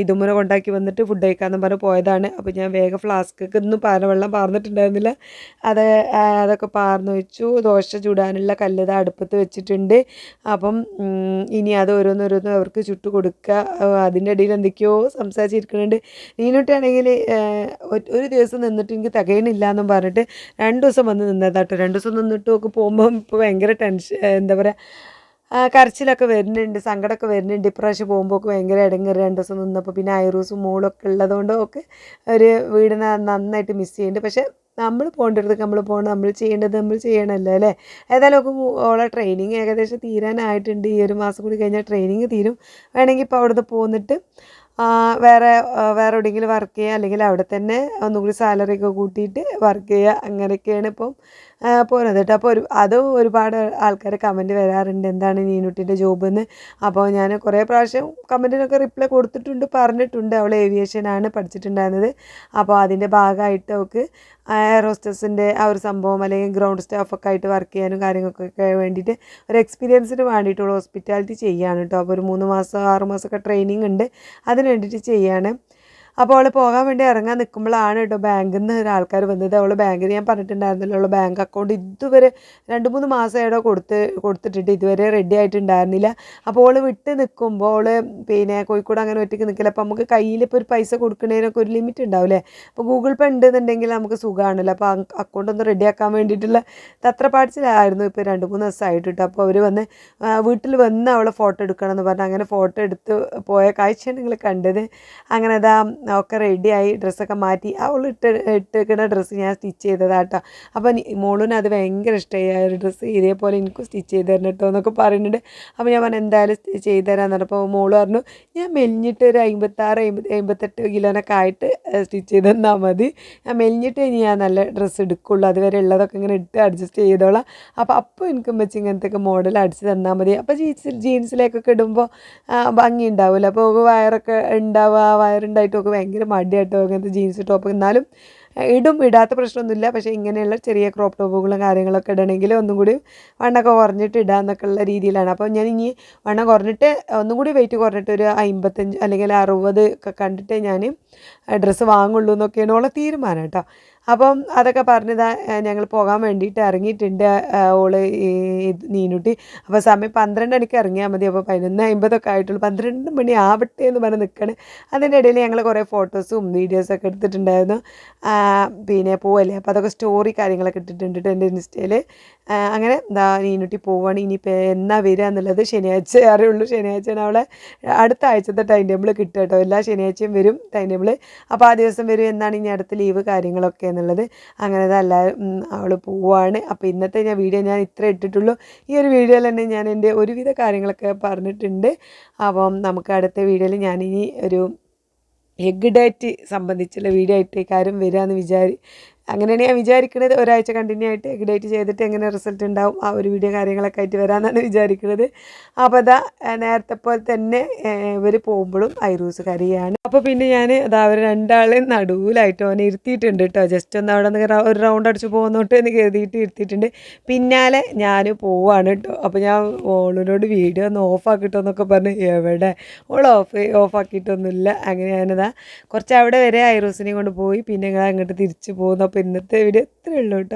ഇതുമുന കൊണ്ടാക്കി വന്നിട്ട് ഫുഡ് കഴിക്കാമെന്ന് പറഞ്ഞ് പോയതാണ്. അപ്പോൾ ഞാൻ വേഗം ഫ്ലാസ്ക്കൊക്കെ ഒന്നും പാനവെള്ളം പാർന്നിട്ടുണ്ടായിരുന്നില്ല. അത് അതൊക്കെ പാർന്ന് വെച്ചു. ദോശ ചൂടാനുള്ള കല്ലിത അടുപ്പത്ത് വെച്ചിട്ടുണ്ട്. അപ്പം ഇനി അത് ഓരോന്നോരോന്നും അവർക്ക് ചുട്ട് കൊടുക്കുക. അതിന്റെ ഇടയിൽ എന്തൊക്കെയോ സംസാരിച്ചിരിക്കുന്നുണ്ട്. നീനുട്ടാണെങ്കിൽ ഒരു ദിവസം നിന്നിട്ട് എനിക്ക് തികയണില്ല എന്നും പറഞ്ഞിട്ട് രണ്ട് ദിവസം വന്ന് നിന്നതാട്ടോ. രണ്ട് ദിവസം നിന്നിട്ട് ഒക്കെ പോകുമ്പോൾ ഇപ്പോൾ ഭയങ്കര ടെൻഷൻ എന്താ പറയുക കരച്ചിലൊക്കെ വരുന്നുണ്ട് സങ്കടമൊക്കെ വരുന്നുണ്ട്. ഇപ്രാവശ്യം പോകുമ്പോൾ ഒക്കെ ഭയങ്കര ഇടങ്ങേറി രണ്ട് ദിവസം നിന്നപ്പോൾ. പിന്നെ ഐറൂസും മോളൊക്കെ ഉള്ളതുകൊണ്ട് ഒക്കെ ഒരു വീടിനെ നന്നായിട്ട് മിസ് ചെയ്യുന്നുണ്ട്. പക്ഷേ നമ്മൾ പോകേണ്ടടുത്ത് നമ്മൾ പോകണം നമ്മൾ ചെയ്യേണ്ടത് നമ്മൾ ചെയ്യണമല്ലോ അല്ലേ? ഏതായാലും ഒക്കെ ഓളെ ട്രെയിനിങ് ഏകദേശം തീരാനായിട്ടുണ്ട്. ഈ ഒരു മാസം കൂടി കഴിഞ്ഞാൽ ട്രെയിനിങ് തീരും. വേണമെങ്കിൽ ഇപ്പോൾ അവിടുന്ന് പോന്നിട്ട് വേറെ വേറെ എവിടെയെങ്കിലും വർക്ക് ചെയ്യുക അല്ലെങ്കിൽ അവിടെ തന്നെ ഒന്നുകൂടി സാലറി ഒക്കെ കൂട്ടിയിട്ട് വർക്ക് ചെയ്യുക അങ്ങനെയൊക്കെയാണ് ഇപ്പം പോകുന്നത് കേട്ടോ. അപ്പോൾ ഒരു അത് ഒരുപാട് ആൾക്കാർ കമന്റ് വരാറുണ്ട്. എന്താണ് നീനുട്ടിന്റെ ജോബ് എന്ന് അപ്പോൾ ഞാൻ കുറേ പ്രാവശ്യം കമന്റിനൊക്കെ റിപ്ലൈ കൊടുത്തിട്ടുണ്ട് പറഞ്ഞിട്ടുണ്ട്. അവൾ ഏവിയേഷനാണ് പഠിച്ചിട്ടുണ്ടായിരുന്നത്. അപ്പോൾ അതിന്റെ ഭാഗമായിട്ട് അവൾക്ക് എയർ ഹോസ്റ്റസിന്റെ ആ ഒരു സംഭവം അല്ലെങ്കിൽ ഗ്രൗണ്ട് സ്റ്റാഫൊക്കെ ആയിട്ട് വർക്ക് ചെയ്യാനും കാര്യങ്ങൾക്കൊക്കെ വേണ്ടിയിട്ട് ഒരു എക്സ്പീരിയൻസിന് വേണ്ടിയിട്ടുള്ള ഹോസ്പിറ്റാലിറ്റി ചെയ്യുകയാണ് കേട്ടോ. അപ്പോൾ ഒരു മൂന്ന് മാസം ആറ് മാസമൊക്കെ ട്രെയിനിങ് ഉണ്ട്. അതിന് വേണ്ടിയിട്ട് ചെയ്യുകയാണ് അപ്പോൾ അവൾ പോകാൻ വേണ്ടി ഇറങ്ങാൻ നിൽക്കുമ്പോഴാണ് കേട്ടോ ബാങ്കിൽ നിന്ന് ഒരാൾക്കാർ വന്നത്. അവൾ ബാങ്കിൽ ഞാൻ പറഞ്ഞിട്ടുണ്ടായിരുന്നല്ലോ അവൾ ബാങ്ക് അക്കൗണ്ട് ഇതുവരെ രണ്ട് മൂന്ന് മാസം എവിടെ കൊടുത്ത് കൊടുത്തിട്ടിട്ട് ഇതുവരെ റെഡി ആയിട്ടുണ്ടായിരുന്നില്ല. അപ്പോൾ അവൾ വിട്ട് നിൽക്കുമ്പോൾ അവൾ പിന്നെ കോഴിക്കോട് അങ്ങനെ ഒറ്റയ്ക്ക് നിൽക്കില്ല അപ്പോൾ നമുക്ക് കയ്യിൽ ഇപ്പോൾ ഒരു പൈസ കൊടുക്കുന്നതിനൊക്കെ ഒരു ലിമിറ്റ് ഉണ്ടാവില്ലേ? അപ്പോൾ ഗൂഗിൾ പേ ഉണ്ടെന്നുണ്ടെങ്കിൽ നമുക്ക് സുഖമാണല്ലോ അപ്പോൾ അക്കൗണ്ട് ഒന്ന് റെഡിയാക്കാൻ വേണ്ടിയിട്ടുള്ള തത്രപ്പാടിച്ചിലായിരുന്നു ഇപ്പോൾ രണ്ട് മൂന്ന് ദിവസമായിട്ട് കേട്ടോ അപ്പോൾ അവർ വന്ന് വീട്ടിൽ വന്ന് അവളെ ഫോട്ടോ എടുക്കണം എന്ന് പറഞ്ഞ്. അങ്ങനെ ഫോട്ടോ എടുത്ത് പോയ കാഴ്ചയാണ് നിങ്ങൾ കണ്ടത്. അങ്ങനെ അതാ ഒക്കെ റെഡിയായി ഡ്രസ്സൊക്കെ മാറ്റി. അവൾ ഇട്ട് ഇട്ടിരിക്കുന്ന ഡ്രസ്സ് ഞാൻ സ്റ്റിച്ച് ചെയ്തതാട്ടോ. അപ്പം മോളിന് അത് ഭയങ്കര ഇഷ്ടമായി ആ ഒരു ഡ്രസ്സ് ഇതേപോലെ എനിക്ക് സ്റ്റിച്ച് ചെയ്ത് തരണം കേട്ടോ എന്നൊക്കെ പറയുന്നുണ്ട്. അപ്പോൾ ഞാൻ പറഞ്ഞു എന്തായാലും ചെയ്ത് തരാമെന്ന് പറഞ്ഞപ്പോൾ മോൾ പറഞ്ഞു ഞാൻ മെലിഞ്ഞിട്ട് ഒരു അമ്പത്താറ് അമ്പത് അമ്പത്തെട്ട് കിലോനൊക്കെ ആയിട്ട് സ്റ്റിച്ച് ചെയ്ത് തന്നാൽ മതി. ഞാൻ മെലിഞ്ഞിട്ട് ഇനി ഞാൻ നല്ല ഡ്രസ്സ് എടുക്കുള്ളൂ. അതുവരെ ഉള്ളതൊക്കെ ഇങ്ങനെ ഇട്ട് അഡ്ജസ്റ്റ് ചെയ്തോളാം. അപ്പോൾ അപ്പോൾ എനിക്ക് വെച്ച് ഇങ്ങനത്തെ മോഡൽ അടിച്ച് തന്നാൽ മതി. അപ്പോൾ ജീൻസ് ജീൻസിലേക്കൊക്കെ ഇടുമ്പോൾ ഭംഗി ഉണ്ടാവില്ല അപ്പോൾ വയറൊക്കെ ഉണ്ടാവുക വയറുണ്ടായിട്ടൊക്കെ ഭയങ്കര മടിയായിട്ടോ അങ്ങനത്തെ ജീൻസ് ടോപ്പ് എന്നാലും ഇടും ഇടാത്ത പ്രശ്നമൊന്നുമില്ല. പക്ഷേ ഇങ്ങനെയുള്ള ചെറിയ ക്രോപ്പ് ടോപ്പുകളും കാര്യങ്ങളൊക്കെ ഇടണമെങ്കിൽ ഒന്നും കൂടി വണ്ണമൊക്കെ കുറഞ്ഞിട്ട് ഇടാമെന്നൊക്കെ ഉള്ള രീതിയിലാണ്. അപ്പോൾ ഞാൻ ഇനി വണ്ണം കുറഞ്ഞിട്ട് ഒന്നും കൂടി വെയിറ്റ് കുറഞ്ഞിട്ട് ഒരു അമ്പത്തഞ്ച് അല്ലെങ്കിൽ അറുപത് ഒക്കെ കണ്ടിട്ട് ഞാൻ ഡ്രസ്സ് വാങ്ങുള്ളൂ എന്നൊക്കെയാണ് ഉള്ള തീരുമാനം കേട്ടോ. അപ്പം അതൊക്കെ പറഞ്ഞതാ ഞങ്ങൾ പോകാൻ വേണ്ടിയിട്ട് ഇറങ്ങിയിട്ടുണ്ട് ഓൾ നീനുട്ടി. അപ്പോൾ സമയം പന്ത്രണ്ട് മണിക്ക് ഇറങ്ങിയാൽ മതി. അപ്പോൾ പതിനൊന്ന് അമ്പതൊക്കെ ആയിട്ടുള്ളൂ. പന്ത്രണ്ട് മണി ആവട്ടെ എന്ന് പറഞ്ഞ് നിൽക്കണേ അതിന്റെ ഇടയിൽ ഞങ്ങൾ കുറേ ഫോട്ടോസും വീഡിയോസൊക്കെ എടുത്തിട്ടുണ്ടായിരുന്നു. പിന്നെ പോവല്ലേ? അപ്പോൾ അതൊക്കെ സ്റ്റോറി കാര്യങ്ങളൊക്കെ ഇട്ടിട്ടുണ്ട് എന്റെ ഇൻസ്റ്റയിൽ അങ്ങനെ എന്താ നീനുട്ടി പോവാണ്. ഇനിയിപ്പോൾ എന്നാ വരിക എന്നുള്ളത് ശനിയാഴ്ച [LAUGHS] അറിയുള്ളൂ. ശനിയാഴ്ചയാണ് അവളെ അടുത്ത ആഴ്ചത്തെ ടൈം ടേബിൾ കിട്ടുക കേട്ടോ എല്ലാ ശനിയാഴ്ചയും വരും ടൈം ടേബിൾ അപ്പോൾ ആ ദിവസം വരും എന്നാണ് ഇനി അടുത്ത ലീവ് കാര്യങ്ങളൊക്കെ എന്നുള്ളത് അങ്ങനെ എല്ലാവരും അവൾ പോവാണ്. അപ്പോൾ ഇന്നത്തെ ഞാൻ വീഡിയോ ഞാൻ ഇത്ര ഇട്ടിട്ടുള്ളൂ. ഈ ഒരു വീഡിയോയിൽ തന്നെ ഞാൻ എന്റെ ഒരുവിധ കാര്യങ്ങളൊക്കെ പറഞ്ഞിട്ടുണ്ട്. അപ്പം നമുക്ക് അടുത്ത വീഡിയോയിൽ ഞാനിനി ഒരു എഗ് ഡേറ്റ് സംബന്ധിച്ചുള്ള വീഡിയോ ആയിട്ട് കാര്യം എന്ന് വിചാരി അങ്ങനെയാണ് ഞാൻ വിചാരിക്കുന്നത് ഒരാഴ്ച കണ്ടിന്യൂ ആയിട്ട് എഗ് ഡേറ്റ് ചെയ്തിട്ട് എങ്ങനെ റിസൾട്ട് ഉണ്ടാവും ആ ഒരു വീഡിയോ കാര്യങ്ങളൊക്കെ ആയിട്ട് വരാമെന്നാണ് വിചാരിക്കുന്നത് അപ്പോൾ അതാ നേരത്തെ പോലെ തന്നെ ഇവർ പോകുമ്പോഴും ഐറൂസ് കറിയാണ് അപ്പോൾ പിന്നെ ഞാൻ അതാ അവർ രണ്ടാളെയും നടുവിലായിട്ട് അവനെ ഇരുത്തിയിട്ടുണ്ട് കേട്ടോ ജസ്റ്റ് ഒന്ന് അവിടെ നിന്ന് ഒരു റൗണ്ട് അടിച്ച് പോകുന്നോട്ട് എന്ന് കരുതിയിട്ട് ഇരുത്തിയിട്ടുണ്ട്. പിന്നാലെ ഞാൻ പോവാണ് കേട്ടോ അപ്പോൾ ഞാൻ ഓളിനോട് വീഡിയോ ഒന്ന് ഓഫ് ആക്കിട്ടോ എന്നൊക്കെ പറഞ്ഞ് എവിടെ? ഓൾ ഓഫ് ഓഫ് ആക്കിയിട്ടൊന്നുമില്ല. അങ്ങനെ ഞാനതാ കുറച്ച് അവിടെ വരെ ഐറൂസിനെയും കൊണ്ട് പോയി. പിന്നെ ഞങ്ങൾ അങ്ങോട്ട് തിരിച്ച് പോകുന്നു അപ്പോൾ ഇന്നത്തെ വീഡിയോ ഇത്രയേ ഉള്ളൂ കേട്ടോ.